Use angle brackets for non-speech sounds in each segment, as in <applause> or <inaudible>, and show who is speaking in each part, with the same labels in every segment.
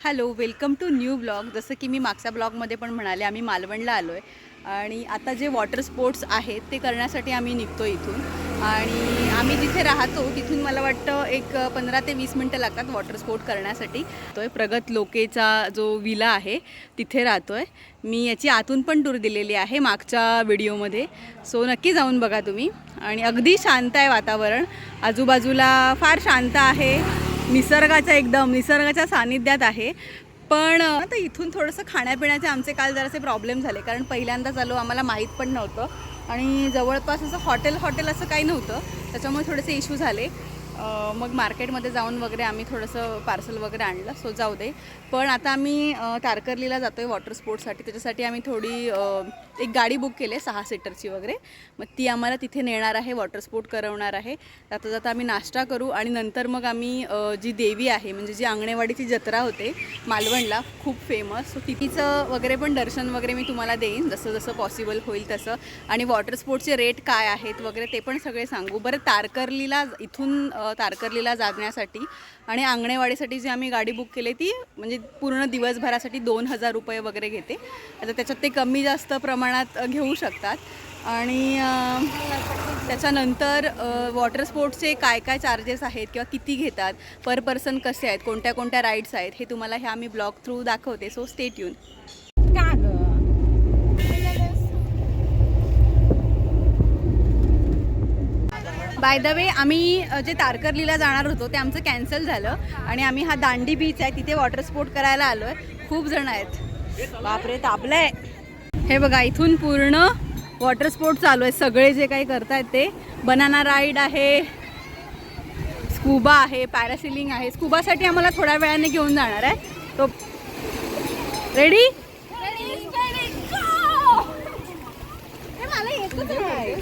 Speaker 1: Hello welcome to new blog. जसं की मी मागच्या ब्लॉगमध्ये पण म्हणाले आम्ही मालवणला आलो आहे आणि आता जे वॉटर स्पोर्ट्स आहेत ते करण्यासाठी आम्ही निघतो इथून. आणि आम्ही जिथे राहतो तिथून मला वाटतं एक पंधरा ते वीस मिनटं लागतात वॉटर स्पोर्ट करण्यासाठी. तो प्रगत लोकेचा जो विला आहे तिथे राहतो आहे मी याची आतून पण टूर दिलेली आहे मागच्या व्हिडिओमध्ये. सो नक्की जाऊन बघा तुम्ही. आणि अगदी शांत आहे वातावरण. आजूबाजूला फार शांत आहे. निसर्गाच्या एकदम निसर्गाच्या सानिध्यात आहे. पण आता इथून थोडंसं खाण्यापिण्याचे आमचे काल जरासे प्रॉब्लेम झाले. कारण पहिल्यांदाच आलो आम्हाला माहीत पण नव्हतं. आणि जवळपास असं हॉटेल हॉटेल असं काही नव्हतं. त्याच्यामुळे थोडेसे इश्यू झाले. मग मार्केटमध्ये जाऊन वगैरे आम्ही थोडंसं पार्सल वगैरे आणलं. सो जाऊ दे. पण आता आम्ही तारकर्लीला जातो आहे वॉटर स्पोर्ट्ससाठी त्याच्यासाठी आम्ही थोडी एक गाडी बुक केली आहे सहा सीटरची वगैरे. मग ती आम्हाला तिथे नेणार आहे वॉटर स्पोर्ट करवणार आहे. जाता जाता आम्ही नाश्ता करू आणि नंतर मग आम्ही जी देवी आहे म्हणजे जी आंगणेवाडीची जत्रा होते मालवणला खूप फेमस सो तिथीचं वगैरे पण दर्शन वगैरे मी तुम्हाला देईन जसं जसं पॉसिबल होईल तसं. आणि वॉटर स्पोर्टचे रेट काय आहेत वगैरे ते पण सगळे सांगू. बरं तारकर्लीला इथून तारकर्लीला जाण्यासाठी आणि आंगणेवाडीसाठी जी आम्ही गाडी बुक केली ती म्हणजे पूर्ण दिवसभरासाठी दोन हजार रुपये वगैरे घेते. आता त्याच्यात ते कमी जास्त प्रमाणात अ, घेऊ शकतात. आणि त्याच्यानंतर वॉटर स्पोर्ट्सचे काय काय चार्जेस आहेत किंवा किती घेतात पर पर्सन कसे आहेत कोणत्या कोणत्या राईड्स आहेत हे तुम्हाला ह्या मी ब्लॉग थ्रू दाखवते सो स्टेट येऊन बाय द वे आम्ही जे तारकर्लीला जाणार होतो ते आमचं कॅन्सल झालं. आणि आम्ही हा दांडी बीच आहे तिथे वॉटर स्पोर्ट करायला आलो आहे खूप जण आहेत. बापरे तापलंय. हे बघा इथून पूर्ण वॉटर स्पोर्ट चालू आहे. सगळे जे काही करतायत ते. बनाना राईड आहे स्कुबा आहे पॅरासिलिंग आहे. स्कूबासाठी आम्हाला थोड्या वेळाने घेऊन जाणार आहे. तो रेडी मला येतच नाही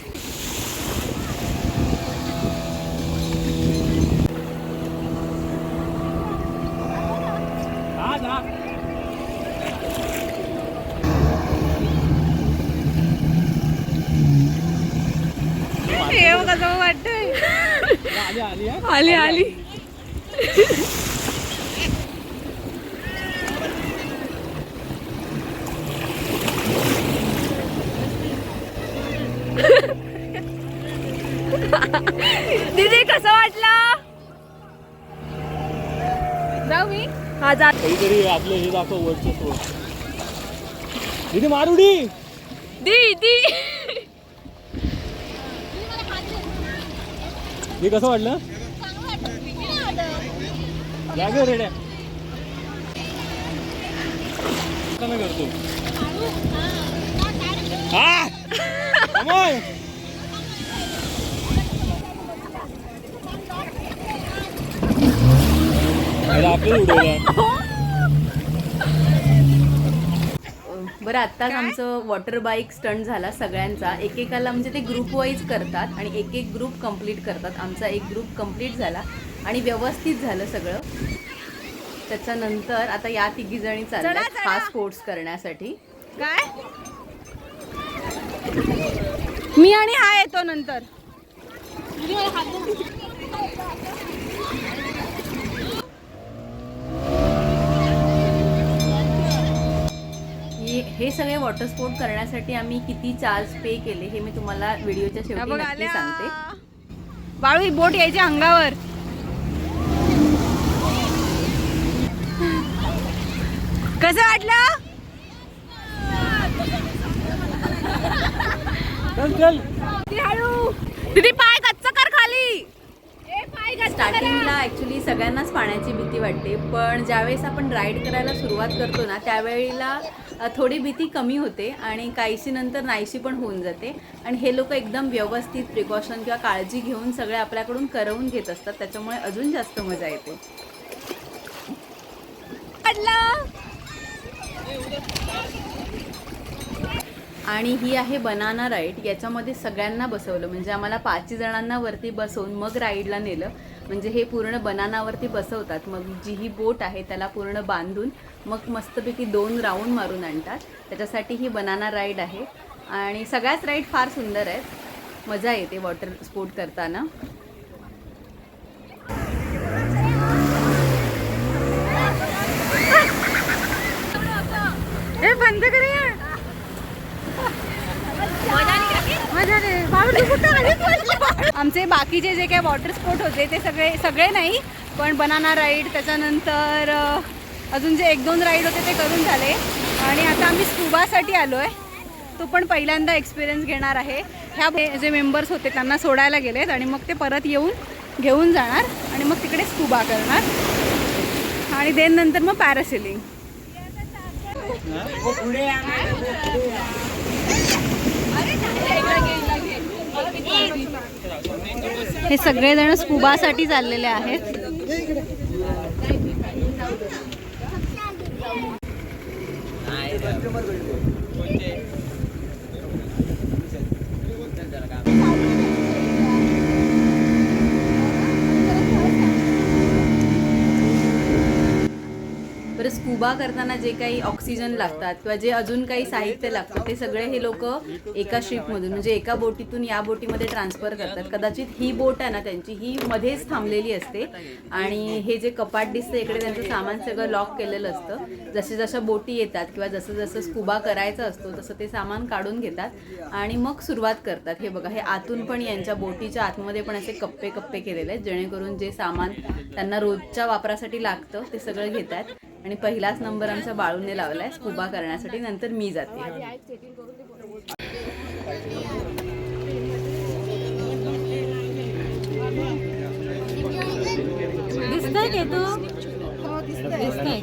Speaker 1: हे बघा जवळ वाटतंय आली आली. दीदी कसं वाटलं? जाऊ मी. हा जा.
Speaker 2: काहीतरी आपलं हे दाखव वरचं सोड दीदी मारुडी
Speaker 1: दीदी
Speaker 2: हे कसं वाटलं? रेड्या. करतो हा
Speaker 1: बरं आत्ताच आमचं वॉटर बाईक स्टंट झाला सगळ्यांचा. एकेकाला म्हणजे ते ग्रुप वाईज करतात आणि एक एक ग्रुप कंप्लीट करतात. आमचा एक ग्रुप कंप्लीट झाला. आणि व्यवस्थित झालं सगळं. त्याच्यानंतर आता या तिघी जणी चालल्या हा स्पोर्ट्स करण्यासाठी. काय? मी आणि हा येतो नंतर. हे हे सगळे वॉटर स्पोर्ट करण्यासाठी आम्ही किती चार्ज पे केले हे मी तुम्हाला व्हिडिओच्या शेवटी नक्की सांगते. बाळू ही बोट यायची अंगावर. कसं वाटलं?
Speaker 2: चल चल.
Speaker 1: दीदी पाय कच्चा कर खाली. स्टार्टिंगला ऍक्च्युली सगळ्यांनाच पाण्याची भीती वाटते पण ज्यावेळेस आपण राईड करायला सुरुवात करतो ना त्यावेळेला थोडी भीती कमी होते आणि काहीशी नंतर नाहीशी पण होऊन जाते. आणि हे लोक एकदम व्यवस्थित प्रिकॉशन किंवा काळजी घेऊन सगळे आपल्याकडून करवून घेत असतात त्याच्यामुळे अजून जास्त मजा येते. आणि ही आहे बनाना राईड याच्यामध्ये सगळ्यांना बसवलं. म्हणजे आम्हाला पाच जणांना वरती बसवून मग राईडला नेलं. म्हणजे हे पूर्ण बनानावरती बसवतात. मग जी ही बोट आहे त्याला पूर्ण बांधून मग मस्तपैकी दोन राऊंड मारून आणतात. त्याच्यासाठी ही बनाना राईड आहे. आणि सगळ्याच राईड फार सुंदर आहेत. मजा येते वॉटर स्पोर्ट करताना. आमचे बाकीचे जे काही वॉटर स्पोर्ट होते ते सगळे सगळे नाही पण बनाना राईड त्याच्यानंतर अजून जे एक दोन राईड होते ते करून झाले. आणि आता आम्ही स्कुबासाठी आलो आहे तो पण पहिल्यांदा एक्सपिरियन्स घेणार आहे. ह्या जे मेंबर्स होते त्यांना सोडायला गेलेत आणि मग ते परत येऊन घेऊन जाणार आणि मग तिकडे स्कुबा करणार. आणि देन नंतर मग पॅरासिलिंग अरे हे सगळेजण स्कुबासाठी चाललेले आहेत. उभा करताना जे काही ऑक्सिजन लागतात किंवा जे अजून काही साहित्य लागतं ते सगळे हे लोक एका शिपमधून म्हणजे एका बोटीतून या बोटीमध्ये ट्रान्सफर करतात. कदाचित ही बोट आहे ना त्यांची ही मध्येच थांबलेली असते. आणि हे जे कपाट दिसतं इकडे त्यांचं सामान सगळं लॉक केलेलं असतं. जसे जशा बोटी येतात किंवा जसं जसं स्कुबा करायचं असतो तसं ते सामान काढून घेतात. आणि मग सुरुवात करतात. हे बघा हे आतून पण यांच्या बोटीच्या आतमध्ये पण असे कप्पे कप्पे केलेले आहेत जेणेकरून जे सामान त्यांना रोजच्या वापरासाठी लागतं ते सगळं घेतात. आणि पहिलाच नंबर आमच्या बाळूने लावलाय स्कुबा करण्यासाठी. नंतर मी जाते.
Speaker 3: दिसतंय का तू? दिसतंय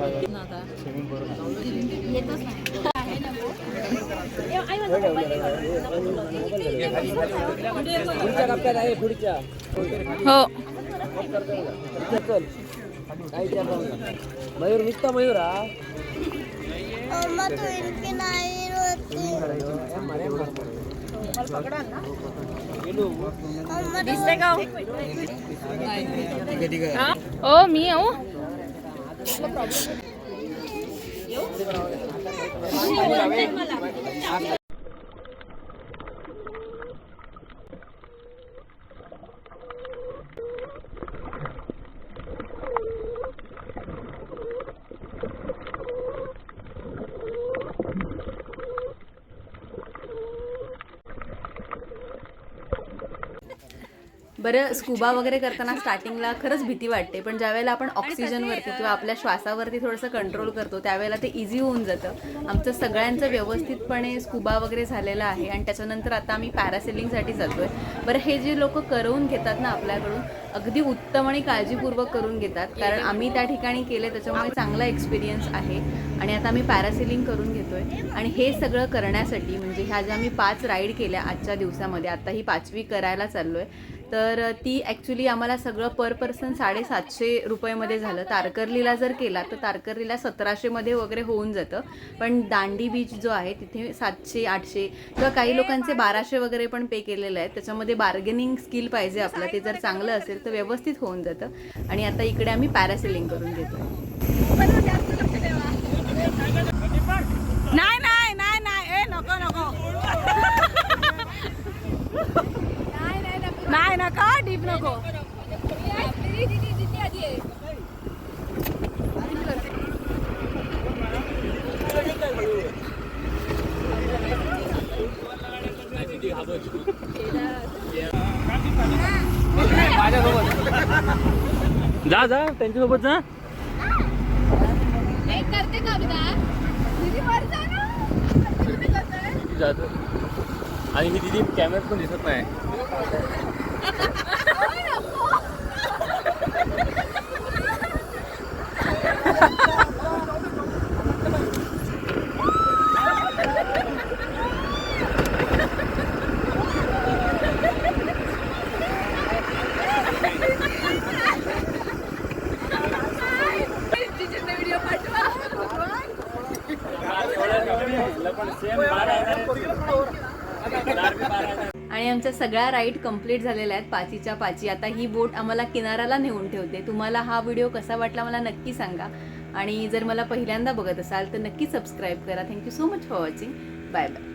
Speaker 1: हो.
Speaker 2: मयूर निघता मयूर हा
Speaker 3: ओ मी येऊ
Speaker 1: बरं स्कुबा वगैरे करताना स्टार्टिंगला खरंच भीती वाटते पण ज्यावेळेला आपण ऑक्सिजनवरती किंवा आपल्या श्वासावरती थोडंसं कंट्रोल करतो त्यावेळेला ते इझी होऊन जातं. आमचं सगळ्यांचं व्यवस्थितपणे स्कुबा वगैरे झालेलं आहे आणि त्याच्यानंतर आता आम्ही पॅरासेलिंगसाठी जातो आहे बरं हे जे लोक करवून घेतात ना आपल्याकडून अगदी उत्तम आणि काळजीपूर्वक करून घेतात. कारण आम्ही त्या ठिकाणी केले त्याच्यामुळे चांगला एक्सपिरियन्स आहे. आणि आता आम्ही पॅरासेलिंग करून घेतोय. आणि हे सगळं करण्यासाठी म्हणजे ह्या ज्या आम्ही पाच राईड केल्या आजच्या दिवसामध्ये आता ही पाचवी करायला चाललो आहे तर ती ॲक्च्युली आम्हाला सगळं पर पर्सन साडेसातशे रुपयेमध्ये झालं. तारकर्लीला जर केला तर तारकर्लीला सतराशेमध्ये वगैरे होऊन जातं. पण दांडी बीच जो आहे तिथे सातशे आठशे किंवा काही लोकांचे बाराशे वगैरे पण पे केलेले आहेत. त्याच्यामध्ये बार्गेनिंग स्किल पाहिजे आपलं. ते जर चांगलं असेल तर व्यवस्थित होऊन जातं. आणि आता इकडे आम्ही पॅरासेलिंग करून घेतो नाही नाही नाही नाही. ए नको नको. <laughs> नाही नका डीप नको?
Speaker 2: जा जा त्यांच्यासोबत जा.
Speaker 3: करते
Speaker 2: आणि ही दिदी कॅमेऱ्यात पण दिसत नाही. La policía en para, ¿eh? La policía en para, ¿eh?
Speaker 1: आणि आमच्या सगळ्या राईड कंप्लीट झालेल्या आहेत पाचीच्या पाची. आता ही बोट आम्हाला किनाऱ्याला नेऊन ठेवते. तुम्हाला हा व्हिडिओ कसा वाटला मला नक्की सांगा. आणि जर मला पहिल्यांदा बघत असाल तर नक्की सबस्क्राईब करा. Thank you so much for watching bye bye